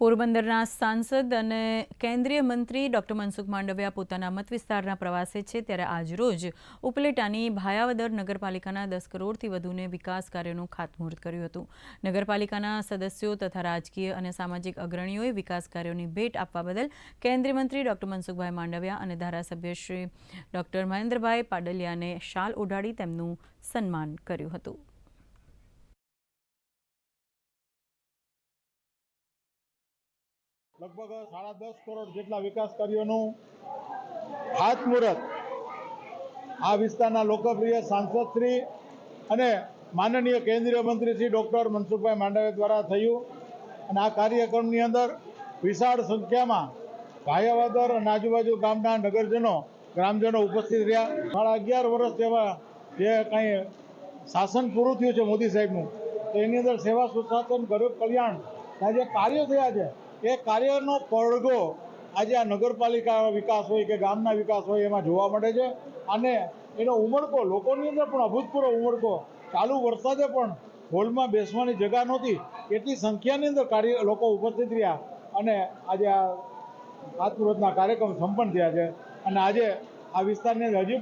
પોરબંદરના સાંસદ અને કેન્દ્રીય મંત્રી ડોક્ટર મનસુખ માંડવિયા પોતાના મત વિસ્તારના પ્રવાસે છે ત્યારે આજરોજ ઉપલેટાની ભાયાવદર નગરપાલિકાના દસ કરોડથી વધુને વિકાસ કાર્યોનું ખાતમુહૂર્ત કર્યું હતું. નગરપાલિકાના સદસ્યો તથા રાજકીય અને સામાજિક અગ્રણીઓએ વિકાસ કાર્યોની ભેટ આપવા બદલ કેન્દ્રીય મંત્રી ડોક્ટર મનસુખભાઈ માંડવિયા અને ધારાસભ્ય શ્રી ડોક્ટર મહેન્દ્રભાઈ પાડલિયાને શાલ ઓઢાડી તેમનું સન્માન કર્યું હતું. લગભગ સાડા દસ કરોડ જેટલા વિકાસ કાર્યોનું હાથમુહૂર્ત આ વિસ્તારના લોકપ્રિય સાંસદ શ્રી અને માનનીય કેન્દ્રીય મંત્રી શ્રી ડૉક્ટર મનસુખભાઈ માંડવિયા દ્વારા થયું. અને આ કાર્યક્રમની અંદર વિશાળ સંખ્યામાં ભાયાવદર અને આજુબાજુ ગામના નગરજનો, ગ્રામજનો ઉપસ્થિત રહ્યા. સાડા અગિયાર વર્ષ જેવા જે કાંઈ શાસન પૂરું થયું છે મોદી સાહેબનું, તો એની અંદર સેવા સુશાસન, ગરીબ કલ્યાણના જે કાર્યો થયા છે એ કાર્યનો પડઘો આજે આ નગરપાલિકા વિકાસ હોય કે ગામના વિકાસ હોય એમાં જોવા મળે છે. અને એનો ઉમળકો, લોકોની અંદર પણ અભૂતપૂર્વ ઉમળકો. ચાલુ વરસાદે પણ હોલમાં બેસવાની જગા નહોતી. એટલી સંખ્યાની અંદર કાર્ય, લોકો ઉપસ્થિત રહ્યા. અને આજે આ ખાતમુહૂર્તના કાર્યક્રમ સંપન્ન થયા છે. અને આજે આ વિસ્તારની અંદર હજી